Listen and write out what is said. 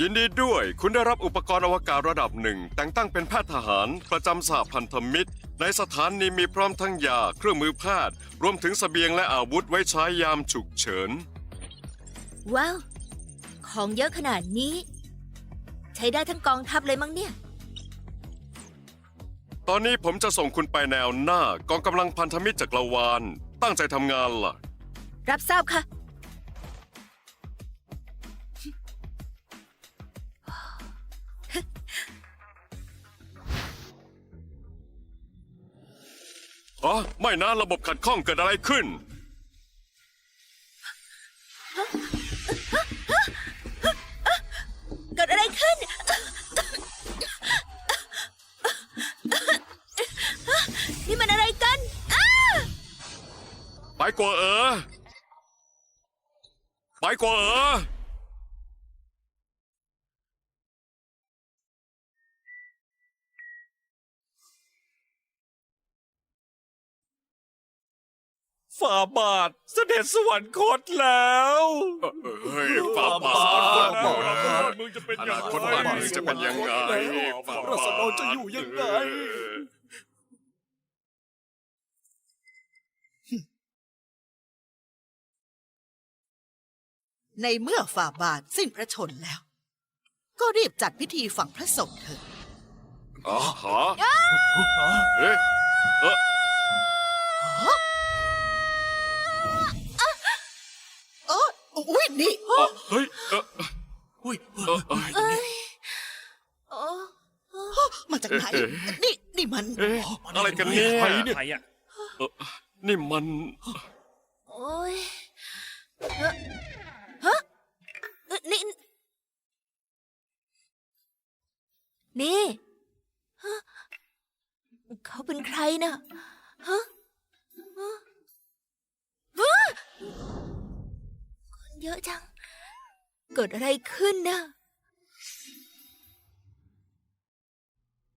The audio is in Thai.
ยินดีด้วย คุณได้รับอุปกรณ์อวกาศระดับหนึ่ง แต่งตั้งเป็นแพทย์ทหาร ประจำสาพันธมิตร ในสถานนี้มีพร้อมทั้งยา เครื่องมือแพทย์ รวมถึงสเสบียงและอาวุธไว้ใช้ยามฉุกเฉิน ว้าว ของเยอะขนาดนี้ ใช้ได้ทั้งกองทัพเลยมั้งเนี่ย ตอนนี้ผมจะส่งคุณไปแนวหน้ากองกำลังพันธมิตรจักรวาล ตั้งใจทำงานล่ะ รับทราบค่ะอ๋อไม่นะระบบขัดข้องเกิดอะไรขึ้น ไปกว่าเออไปกว่าเออฝ่าบาทเสด็จสวรรคตแล้วเฮ้ยฝ่าบาทมึงจะเป็นอยังนาไงคตบ้านเมืองจะเป็นยังไงฝ่าบาทราษฎรจะอยู่ยังไง ในเมื่อฝ่าบาทสิ้นพระชนแล้ว ก็รีบจัดพิธีฝังพระศพเถิดอ๋อฮะเอ๊ะเออเอออุ้ยนี่เฮ้ยเอออุ้ยเออเอ้ยโอ้มาจากไหนเอ๊ะนี่นี่มันเอ๊ะอะไรกันเนี่ยใครเนี่ยใครอะเออนี่มัน โอ้ยเฮ้ฮะเอ้ยนี่ นี่ฮะเขาเป็นใครนะฮะฮะว้าคนเยอะจัง เกิดอะไรขึ้นน่ะ